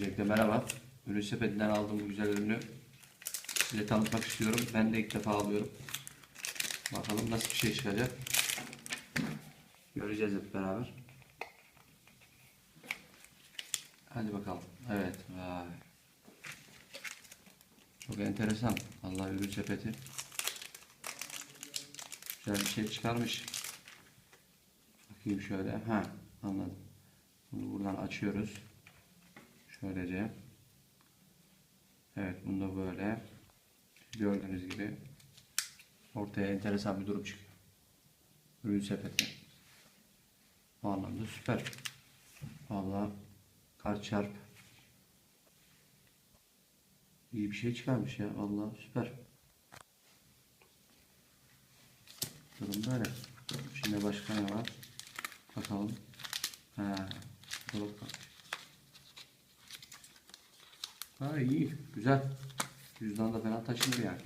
Öncelikle merhaba. Ürün sepetinden aldığım bu güzel ürünü size tanıtmak istiyorum. Ben de ilk defa alıyorum. Bakalım nasıl bir şey çıkacak. Göreceğiz hep beraber. Hadi bakalım. Evet. Vay. Çok enteresan. Allah ürün sepeti. Güzel bir şey çıkarmış. Bakayım şöyle. Ha, anladım. Bunu buradan açıyoruz. Şöylece. Evet, bunu da böyle. Gördüğünüz gibi ortaya enteresan bir durum çıkıyor. Ürün sepeti. Bu anlamda süper. Vallahi kar çarp. İyi bir şey çıkarmış ya. Vallahi süper. Durum böyle. Şimdi başka ne var? Bakalım. Ha, dolap var. Ha iyi, güzel. Cüzdan da fena taşınır yani.